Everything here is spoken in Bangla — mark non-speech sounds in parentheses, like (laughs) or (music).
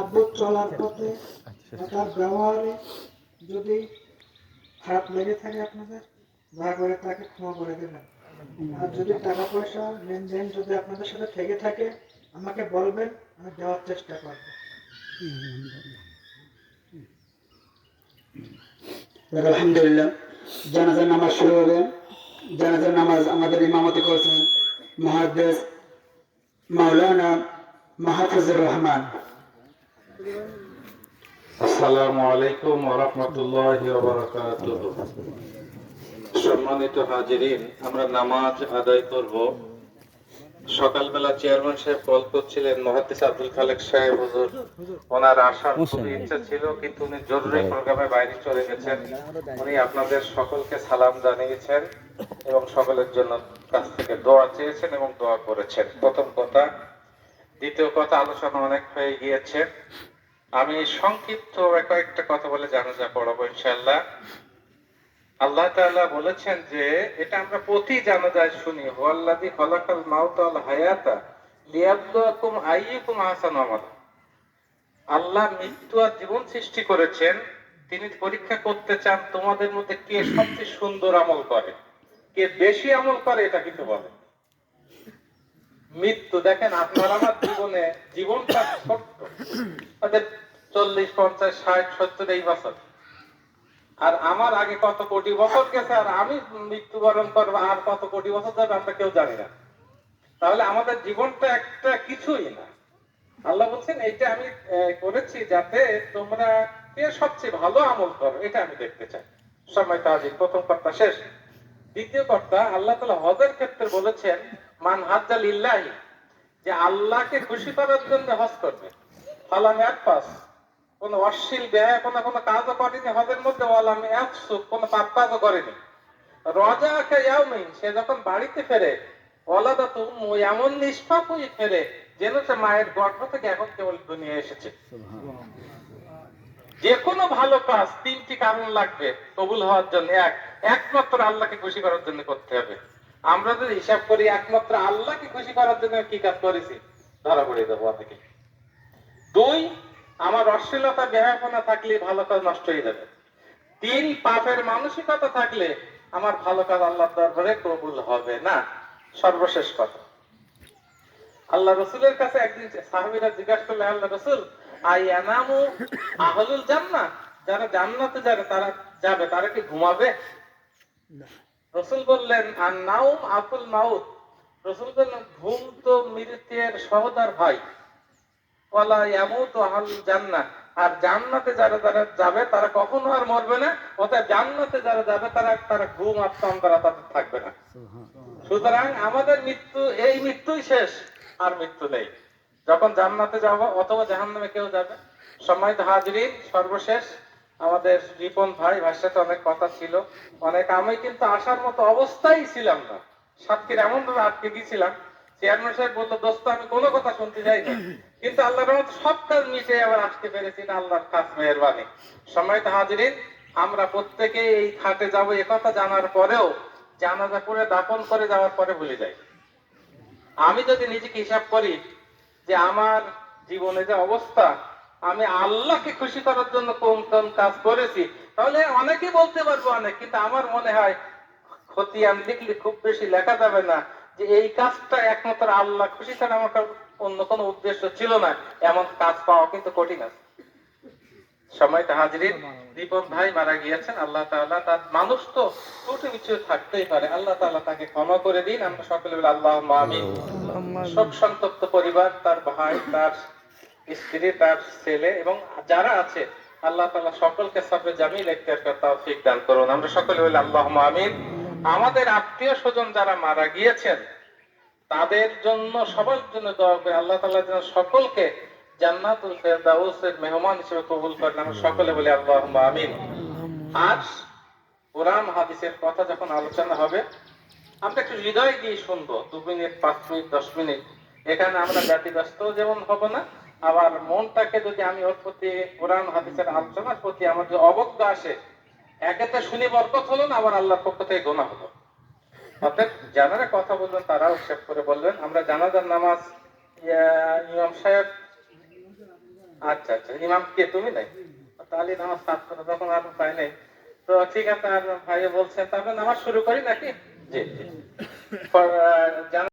আব্বুর চলার পথে তার ব্যবহারে যদি খারাপ লেগে থাকে আপনাদের দয়া করে তাকে ক্ষমা করে দেবেন। আর যদি টাকা পয়সা লেনদেন যদি আপনাদের সাথে থেকে থাকে আমাকে বলবেন আমি দেওয়ার চেষ্টা করব। আলহামদুলিল্লাহ জানাজার নামাজ শুরু হবে। জানাজার নামাজ আমাদের ইমামতি করছেন মহাদেশ মাওলানা মাহফুজুর রহমান। আসসালামু আলাইকুম ওরহমতুল্লাহি সম্মানিত হাজিরিন আমরা নামাজ আদায় করব। সকালবেলা চেয়ারম্যান সাহেব কল করছিলেন মহাদিস আব্দুল খালেক সাহেব হুজুর ওনার আসার খুবই ইচ্ছা ছিল কিন্তু উনি জরুরি প্রোগ্রামে বাইরে চলে গেছেন। উনি আপনাদের সকলকে সালাম জানিয়েছেন এবং সকলের জন্য কাছ থেকে দোয়া চেয়েছেন এবং দোয়া করেছেন। প্রথম কথা দ্বিতীয় কথা আলোচনা অনেক হয়ে গিয়েছে। আমি সংক্ষিপ্ত কয়েকটা কথা বলে জানাজা পড়াবো ইনশাল্লাহ আল্লাহ তাআলা বলেছেন যে, এটা আমরা প্রতি জানাজায় শুনি, হুয়াল্লাযী খলাকাল মাউতা ওয়াল হায়াতা লিয়াবলুয়াকুম আইয়ুকুম আহসানু আমালা। আল্লাহ মৃত্যু আর জীবন সৃষ্টি করেছেন, তিনি পরীক্ষা করতে চান তোমাদের মধ্যে কে সবচেয়ে সুন্দর আমল করে, কে বেশি আমল করে এটা কিন্তু বলে। মৃত্যু, দেখেন আপনার আমার জীবনে জীবনটা ছোট্ট চল্লিশ, পঞ্চাশ, ষাট, সত্তর এই বছর। আর আমার আগে কত কোটি বছর গেছে আর আমি মৃত্যুবরণ করব আর কত কোটি বছর যাবে আমরা কেউ জানি না। তাহলে আমাদের জীবনটা একটা কিছুই না। আল্লাহ বলছেন, এইটা আমি করেছি যাতে তোমরা সবচেয়ে ভালো আমল করো, এটা আমি দেখতে চাই। সময় তাজি প্রথম কথা শেষ। দ্বিতীয় কথা আল্লাহ তালা হজের ক্ষেত্রে বলেছেন, মান হাজ্জাল ইল্লাহি যে আল্লাহকে খুশি করার জন্য হজ করবে। ফালাম এক পাস। কোন অশ্লীল ব্যয় কোনো কোনো কাজও করেনি হজের মধ্যে ওয়ালাম এক সুখ কোনো পাপ কাজও করেনি। রজা কে ইয়াউমিন সে যখন বাড়িতে ফেরে ওলাদা তো এমন নিষ্পাপ হয়ে ফেরে যেন সে মায়ের গর্ভ থেকে এখন কেবল দুনিয়া এসেছে। যে কোনো ভালো কাজ তিনটি কারণ লাগবে কবুল হওয়ার জন্য এক একমাত্র আল্লাহকে খুশি করার জন্য করতে হবে। আমরা যদি হিসাব করি একমাত্র আল্লাহকে খুশি করার জন্য কি কাজ করেছি? ধরা পড়ে দেবো থেকে দুই আমার অশ্লীলতা ব্যয়াপনা থাকলে ভালো কাজ নষ্ট হয়ে যাবে। তিন পাপের মানসিকতা থাকলে আমার ভালো কাজ আল্লাহ দরবারে কবুল হবে না। সর্বশেষ কথা। আল্লাহ রসুলের কাছে একদিন সাহাবিরা জিজ্ঞাসা করলে আল্লাহ রসুল আই আনামু আহলুল জান্নাত যারা জান্নাতে যাবে তারা যাবে তারা কি ঘুমাবে? রসুল বললেন আর নাউম আকুল মাউত। রসুল বললেন ঘুম তো মৃতের সহদার ভাই ওয়ালা ইয়ামুতু আহলুল জান্নাহ। আর জান্নাতে যারা যারা যাবে তারা কখনো আর মরবে না। অর্থাৎ জান্নাতে যারা যাবে তারা তারা ঘুম আত্ম তারা তাদের থাকবে না। সুতরাং আমাদের মৃত্যু এই মৃত্যুই শেষ আর মৃত্যু নেই। যখন জান্নাতে যাব অথবা জাহান্নামে কেউ যাবে সম্মানিত হাজরিন সর্বশেষ আমাদের রিপন ভাই ভাইয়ের সাথে অনেক কথা ছিল। অনেক আমি কিন্তু আসার মতো অবস্থায় ছিলাম না। সাতক্ষীর এমন ভাবে আটকে গিয়েছিলাম চেয়ারম্যান সাহেব বলল দোস্ত আমি কোনো কথা শুনতে যাই না। কিন্তু আল্লাহর রহমতে সব কাজ মিশে আবার আসতে পেরেছি না আল্লাহর খাস মেহরবানি। সম্মানিত হাজরিন, আমরা প্রত্যেকে এই খাটে যাব কথা জানার পরেও জানাজা করে দাপন করে যাওয়ার পরে ভুলে যাই। আমি যদি নিজেকে হিসাব করি যে আমার জীবনে যে অবস্থা, আমি আল্লাহকে খুশি করার জন্য কোন কোন কাজ করেছি, তাহলে অনেকে বলতে পারব অনেক, কিন্তু আমার মনে হয় ক্ষতি আমি লিখলে খুব বেশি লেখা যাবে না যে এই কাজটা একমাত্র আল্লাহ খুশি ছাড়া আমার অন্য কোনো উদ্দেশ্য ছিল না। এমন কাজ পাওয়া কিন্তু কঠিন আছে। সময় হাজিরিন দীপক ভাই মারা গিয়েছেন আল্লাহ তাআলা তার মানুষ তো ত্রুটি কিছু থাকতেই পারে। আল্লাহ তাআলা তাকে ক্ষমা করে দিন। আমরা সকলে বলে আল্লাহ আমিন। শোক সন্তপ্ত পরিবার তার ভাই তার স্ত্রী তার ছেলে এবং যারা আছে আল্লাহ তাআলা সকলকে সবে জামিল এখতিয়ার করার তৌফিক দান করুন। আমরা সকলে বলি আল্লাহ আমিন। আমাদের আত্মীয় স্বজন যারা মারা গিয়েছেন তাদের জন্য সবার জন্য দোয়া করে আল্লাহ তাআলা যেন সকলকে জান্নাতুল ফেরদাউসের মেহমান হিসেবে কবুল করেন। সকলে বলি আল্লাহুম্মা আমিন। আজ কোরআন হাদিসের কথা যখন আলোচনা হবে, আমরা একটু হৃদয় দিয়ে শুনব, দু মিনিট, পাঁচ মিনিট, দশ মিনিট। এখানে আমরা ব্যতিব্যস্ত যেমন হব না, আবার মনটাকে যদি আমি ওর প্রতি, কোরআন হাদিসের আলোচনার প্রতি আমার যে অবজ্ঞা আসে, একেতে শুনি বরকত হলো না, আবার আল্লাহর পক্ষ থেকে গোনা হলো। অর্থাৎ যারা কথা বললেন তারা উৎসেপ করে বললেন আমরা জানাজার নামাজ ইমাম সাহেব আচ্ছা আচ্ছা ইমাম কে তুমি নাই? তাহলে নামাজ করে তখন আর উপায় নেই। তো ঠিক আছে আর ভাইয়া বলছেন তাহলে নামাজ শুরু করি নাকি? জি জি। (laughs) পর, আহ, জানা-